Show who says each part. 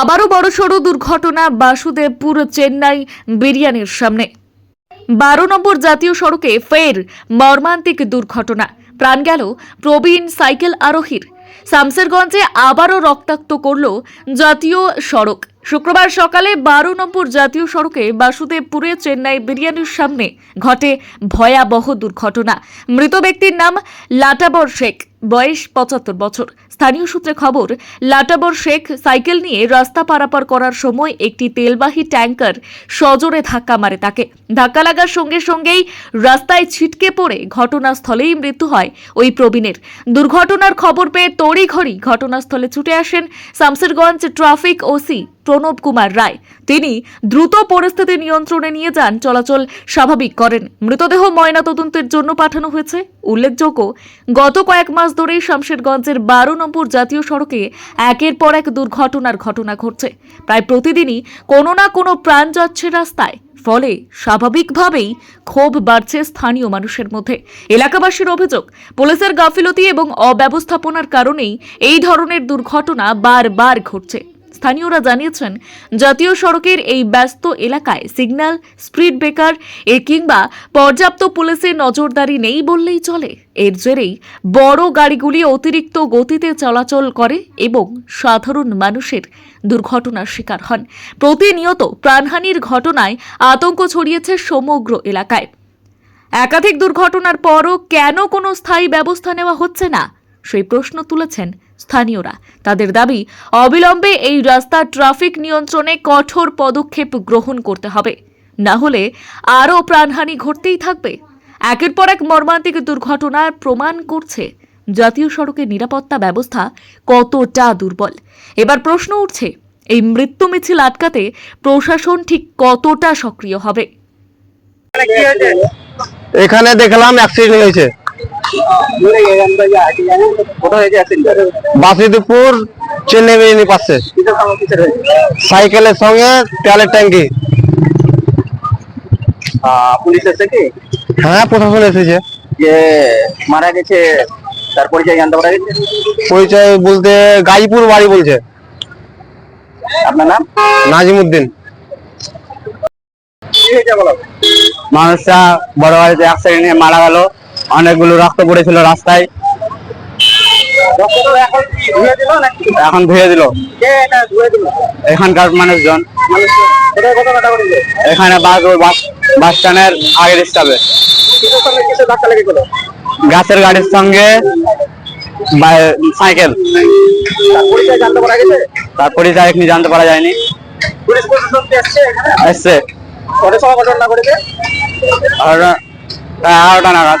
Speaker 1: আবারও বড়সড় দুর্ঘটনা বাসুদেবপুর চেন্নাই বিরিয়ানির সামনে। বারো নম্বর জাতীয় সড়কে ফের মর্মান্তিক দুর্ঘটনা। প্রাণ গেল প্রবীণ সাইকেল আরোহীর। শামসেরগঞ্জে আবারও রক্তাক্ত করল জাতীয় সড়ক। শুক্রবার সকালে বারো নম্বর জাতীয় সড়কে বাসুদেবপুরে চেন্নাই বিরিয়ানির সামনে ঘটে ভয়াবহ দুর্ঘটনা। মৃত ব্যক্তির নাম লাটাবর শেখ, বয়স পঁচাত্তর বছর। স্থানীয় সূত্রে খবর, লাটাবর শেখ সাইকেল নিয়ে রাস্তা পারাপার করার সময় একটি তেলবাহী ট্যাঙ্কার সজোরে ধাক্কা মারে তাকে। ধাক্কা লাগার সঙ্গে সঙ্গেই রাস্তায় ছিটকে পড়ে ঘটনাস্থলেই মৃত্যু হয় ওই প্রবীণের। দুর্ঘটনার খবর পেয়ে তড়িঘড়ি ঘটনাস্থলে ছুটে আসেন শামসেরগঞ্জ ট্রাফিক ওসি প্রণব কুমার রায়। তিনি দ্রুত পরিস্থিতি নিয়ন্ত্রণে নিয়ে যান, চলাচল স্বাভাবিক করেন। মৃতদেহ ময়নাতদন্তের জন্য পাঠানো হয়েছে। উল্লেখযোগ্য, গত কয়েক মাস ধরেই শামশেরগঞ্জের বারো নম্বর জাতীয় সড়কে একের পর এক দুর্ঘটনার ঘটনা ঘটছে। প্রায় প্রতিদিনই কোনো না কোনো প্রাণ যাচ্ছে রাস্তায়। ফলে স্বাভাবিকভাবেই ক্ষোভ বাড়ছে স্থানীয় মানুষের মধ্যে। এলাকাবাসীর অভিযোগ, পুলিশের গাফিলতি এবং অব্যবস্থাপনার কারণেই এই ধরনের দুর্ঘটনা বারবার ঘটছে। স্থানীয়রা জানিয়েছেন, জাতীয় সড়কের এই ব্যস্ত এলাকায় সিগন্যাল, স্পিড ব্রেকার, এ কিংবা পর্যাপ্ত পুলিশের নজরদারি নেই বললেই চলে। এর জেরেই বড় গাড়িগুলি অতিরিক্ত গতিতে চলাচল করে এবং সাধারণ মানুষের দুর্ঘটনার শিকার হন। প্রতিনিয়ত প্রাণহানির ঘটনায় আতঙ্ক ছড়িয়েছে সমগ্র এলাকায়। একাধিক দুর্ঘটনার পরও কেন কোনো স্থায়ী ব্যবস্থা নেওয়া হচ্ছে না? সেই প্রশ্ন তুলেছেন স্থানীয়রা। তাদের দাবি, অবিলম্বে এই রাস্তার ট্রাফিক নিয়ন্ত্রণে কঠোর পদক্ষেপ গ্রহণ করতে হবে। না হলে আরও প্রাণহানি ঘটতেই থাকবে। একের পর এক মর্মান্তিক দুর্ঘটনার প্রমাণ করছে জাতীয় সড়কের নিরাপত্তা ব্যবস্থা কতটা দুর্বল। এবার প্রশ্ন উঠছে, এই মৃত্যু মিছিল আটকাতে প্রশাসন ঠিক কতটা সক্রিয় হবে?
Speaker 2: এখানে দেখলাম অ্যাক্সিডেন্ট হয়েছে। বাসিদপুর চেন্নাই পাচ্ছে সাইকেলের সঙ্গে তেলের ট্যাঙ্কি।
Speaker 3: পুলিশ এসে কি?
Speaker 2: হ্যাঁ প্রশাসন এসেছে।
Speaker 3: যে মারা গেছে তার পরিচয় জানতে পারা গেছে?
Speaker 2: পরিচয় বলতে গাজীপুর বাড়ি বলছে।
Speaker 3: আপনার নাম?
Speaker 2: নাজিমুদ্দিন। মানুষটা বড় বাড়িতে অ্যাক্সিডেন্টে মারা গেল। অনেকগুলো রক্ত পড়েছিল রাস্তায়।
Speaker 3: এখন ধুয়ে দিল
Speaker 2: এখন এখানকার মানুষজন। এখানে বাস স্ট্যান্ডের আগের স্টাফে গাছের গাড়ির সঙ্গে সাইকেল।
Speaker 3: তার পরিচয় জানতে পারা গেছে?
Speaker 2: তার পরিচয় এখনই জানতে পারা যায়নি।
Speaker 3: এখানে?
Speaker 2: এসছে। এগারোটা নাগাদ।